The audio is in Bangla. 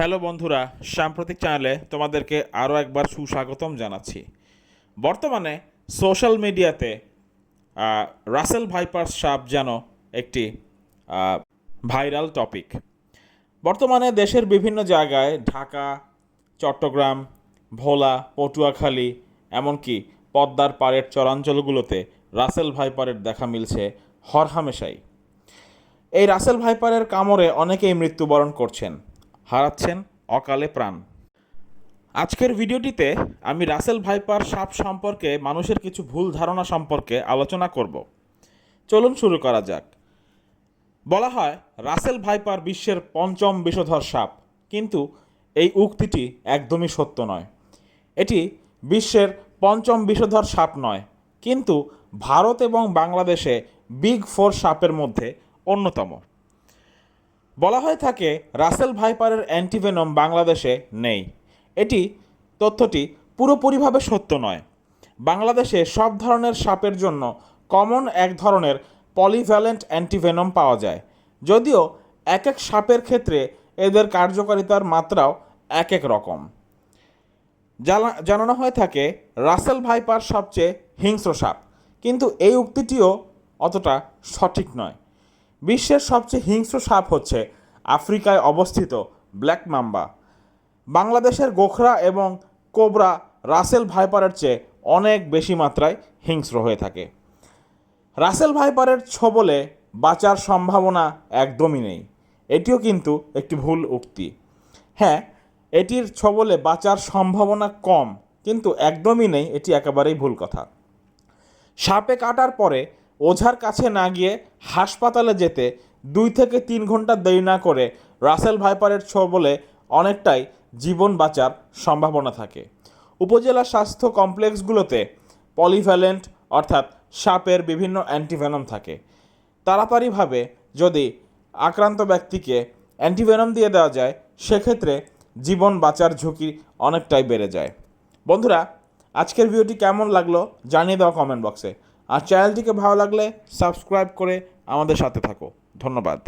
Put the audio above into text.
হ্যালো বন্ধুরা, সাম্প্রতিক চ্যানেলে তোমাদেরকে আরও একবার সুস্বাগতম জানাচ্ছি। বর্তমানে সোশ্যাল মিডিয়াতে রাসেল ভাইপার্স সাপ যেন একটি ভাইরাল টপিক। বর্তমানে দেশের বিভিন্ন জায়গায় ঢাকা, চট্টগ্রাম, ভোলা, পটুয়াখালী, এমনকি পদ্মার পাড়ের চরাঞ্চলগুলোতে রাসেল ভাইপারের দেখা মিলছে হরহামেশাই। এই রাসেল ভাইপারের কামড়ে অনেকেই মৃত্যুবরণ করছেন। হারাচ্ছেন অকালে প্রাণ। আজকের ভিডিওটিতে আমি রাসেল ভাইপার সাপ সম্পর্কে, মানুষের কিছু ভুল ধারণা সম্পর্কে আলোচনা করব। চলুন শুরু করা যাক। বলা হয়, রাসেল ভাইপার বিশ্বের পঞ্চম বিষধর সাপ। কিন্তু এই উক্তিটি একদমই সত্য নয়। এটি বিশ্বের পঞ্চম বিষধর সাপ নয়। কিন্তু ভারত এবং বাংলাদেশে বিগ ফোর সাপের মধ্যে অন্যতম। বলা হয়ে থাকে, রাসেল ভাইপারের অ্যান্টিভেনম বাংলাদেশে নেই। এটি তথ্যটি পুরোপুরিভাবে সত্য নয়। বাংলাদেশে সব ধরনের সাপের জন্য কমন এক ধরনের পলিভ্যালেন্ট অ্যান্টিভেনম পাওয়া যায়। যদিও এক এক সাপের ক্ষেত্রে এদের কার্যকারিতার মাত্রাও এক এক রকম। জানা, জানানো হয়ে থাকে, রাসেল ভাইপার সবচেয়ে হিংস্র সাপ। কিন্তু এই উক্তিটিও অতটা সঠিক নয়। বিশ্বের সবচেয়ে হিংস্র সাপ হচ্ছে আফ্রিকায় অবস্থিত ব্ল্যাক মাম্বা। বাংলাদেশের গোখরা এবং কোবরা রাসেল ভাইপারের চেয়ে অনেক বেশি মাত্রায় হিংস্র হয়ে থাকে। রাসেল ভাইপারের ছবলে বাঁচার সম্ভাবনা একদমই নেই। এটিও কিন্তু একটি ভুল উক্তি। হ্যাঁ এটির ছবলে বাঁচার সম্ভাবনা কম, কিন্তু একদমই নেই, এটি একেবারেই ভুল কথা। সাপে কাটার পরে ওঝার কাছে না গিয়ে হাসপাতালে যেতে দুই থেকে তিন ঘণ্টা দেরি না করে রাসেল ভাইপারের বলে অনেকটাই জীবন বাঁচার সম্ভাবনা থাকে। উপজেলা স্বাস্থ্য কমপ্লেক্সগুলোতে পলিভ্যালেন্ট অর্থাৎ সাপের বিভিন্ন অ্যান্টিভেনম থাকে। তাড়াতাড়িভাবে যদি আক্রান্ত ব্যক্তিকে অ্যান্টিভেনম দিয়ে দেওয়া যায়, সেক্ষেত্রে জীবন বাঁচার ঝুঁকি অনেকটাই বেড়ে যায়। বন্ধুরা, আজকের ভিডিওটি কেমন লাগল জানিয়ে দাও কমেন্ট বক্সে। আর চ্যানেলটিকে ভালো লাগলে সাবস্ক্রাইব করে আমাদের সাথে থাকো। ধন্যবাদ।